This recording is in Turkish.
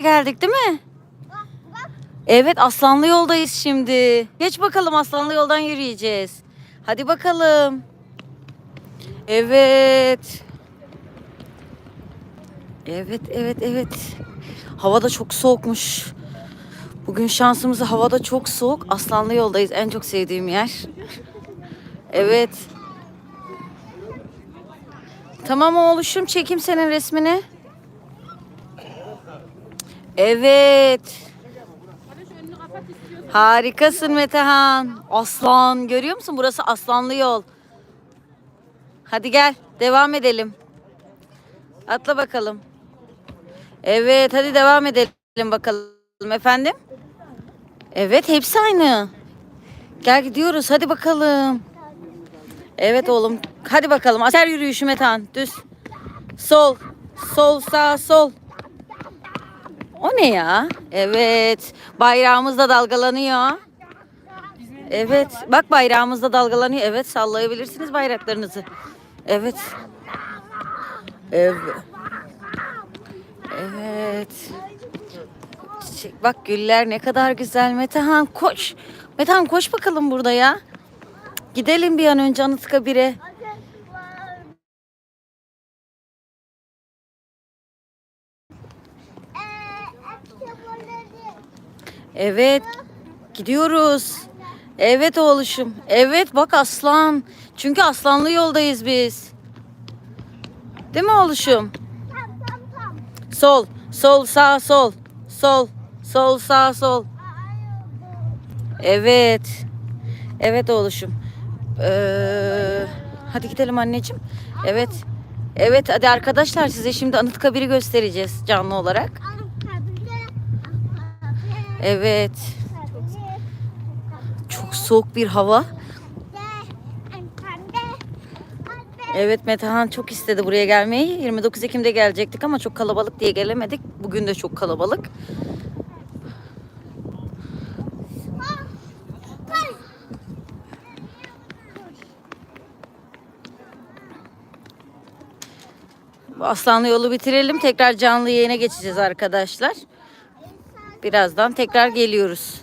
geldik değil mi? Evet Aslanlı yoldayız şimdi. Geç bakalım Aslanlı yoldan yürüyeceğiz. Hadi bakalım. Evet. Evet, evet, evet. Hava da çok soğukmuş. Bugün şansımıza havada çok soğuk. Aslanlı yoldayız. En çok sevdiğim yer. Evet. Tamam oğluşum çekeyim senin resmini. Evet. Harikasın Metehan. Aslan görüyor musun? Burası aslanlı yol. Hadi gel devam edelim. Atla bakalım. Evet hadi devam edelim bakalım efendim. Evet hepsi aynı. Gel gidiyoruz hadi bakalım. Evet oğlum hadi bakalım. Aser yürüyüşü Metehan düz. Sol. Sol sağ sol. O ne ya? Evet. Bayrağımız da dalgalanıyor. Evet. Bak bayrağımız da dalgalanıyor. Evet sallayabilirsiniz bayraklarınızı. Evet. Evet. Evet. Çiçek, bak güller ne kadar güzel. Metehan koş. Metehan koş bakalım burada ya. Gidelim bir an önce Anıtkabir'e. Evet. Gidiyoruz. Evet oğluşum. Evet bak aslan. Çünkü aslanlı yoldayız biz. Değil mi oğluşum? Sol, sol, sağ, sol. Sol, sol, sağ, sol. Evet. Evet oğluşum. Ee, hadi gidelim anneciğim. Evet. Evet hadi arkadaşlar size şimdi Anıtkabir'i göstereceğiz canlı olarak. Evet. Çok soğuk bir hava. Evet Metehan çok istedi buraya gelmeyi. 29 Ekim'de gelecektik ama çok kalabalık diye gelemedik. Bugün de çok kalabalık. Aslanlı yolu bitirelim. Tekrar canlı yayına geçeceğiz arkadaşlar. Birazdan tekrar geliyoruz.